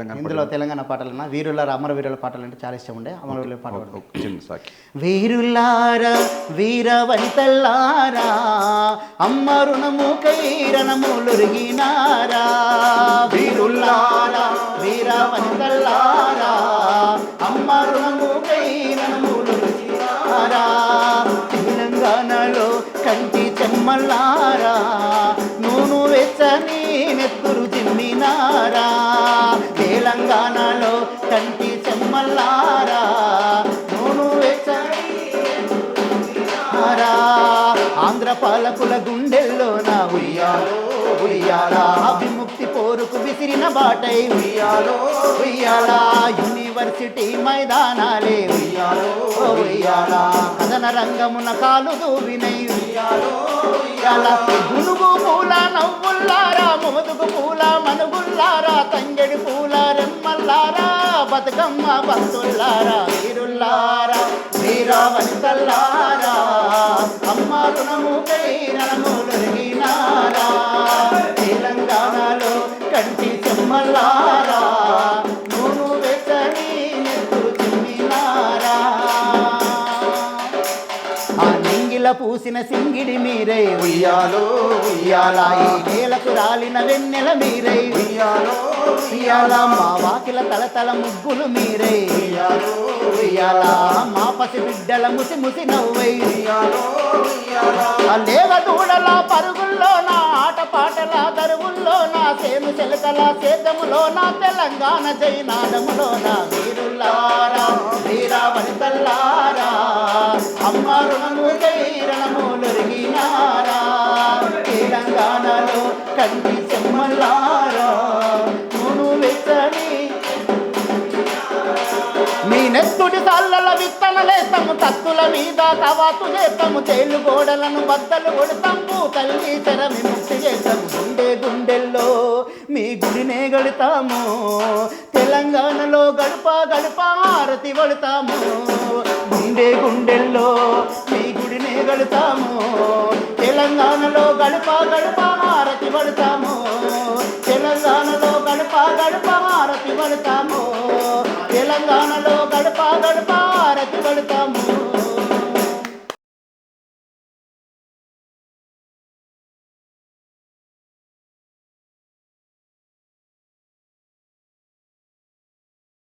తెలంగాణ ఇందులో తెలంగాణ పాటలు అన్న వీరుల అమరవీరుల పాటలు అంటే చాలా ఇష్టం ఉండే. అమరవీరుల పాట వీరులారా వీరవంతల్లారా అమ్మ రుణము కైరణములురిగినారా వీరులారా వీరవంతల్లారా అమ్మ రుణము కైరణములురిగినారా తెలంగాణలో కంటి చెమ్మల్లారా నూను వెచ్చని నెత్తురు చిమ్మినారా తెలంగాణలో కంటి చెమ్మల్లారా. నూను వెచ్చని ఆంధ్ర పాలకుల గుండెల్లో నా ఉయ్యాలో ఉయ్యాలా. విముక్తి పోరుకు విసిరిన బాటై ఉయ్యాలో ఉయ్యాలా. యూనివర్సిటీ మైదానాలే ఉయ్యాలో ఉయ్యాలా. కథన రంగమున కాలు దూవినై ఉయ్యాలో ఉయ్యాలా. గునుగు పూల నవ్వుల్లారా మోదుగు పూల మనుగుల్లారా. తంగెడి పూల రెమ్మల్లారా బతుకమ్మ భక్తుల్లారా వీరుల్లారా వీరవనితల్లారా అమ్మ రుణము కైరణములొరిగినారా తెలంగాణలో కంటి చెమ్మల్లారా నూను వెచ్చని నెత్తురు ఆ నింగిల పూసిన సింగిడి మీరై ఉయ్యాలో ఉయ్యాలా ఈ నేలకు రాలిన వెన్నెల మీరై. ఉయ్యాలో ఉయ్యాలా మా వాకిల తలతల ముగ్గులు మీరై. ఉయ్యాలా మా పసి బిడ్డల ముసి ముసి నవ్వై. లేవ దూడల పరుగుల్లో నా ఆట పాటల దరువుల్లో నా సేను చెలకల సేదములో నా తెలంగాణ జైనాదములో నా వీరుల్లారా వీరావనితల్లారా అమ్మ రుణము జైరణములొరిగినారా తెలంగాణలో కంటి చెమ్మల్లారా నెత్తుడి సాళ్ళల విత్తనలేస్తాము తత్తుల మీద కవాతు చేస్తాము తేలు గోడలను బద్దలు కొడతాము తల్లి తెర విముక్తి చేస్తాము గుండె గుండెల్లో మీ గుడినే గడుతాము తెలంగాణలో గడప గడప ఆరతి పడతాము గుండె గుండెల్లో మీ గుడినే గడుతాము తెలంగాణలో గడప గడప ఆరతి పడతాము తెలంగాణలో గడప గడప ఆరతి పడతాము తెలంగాణలో గడప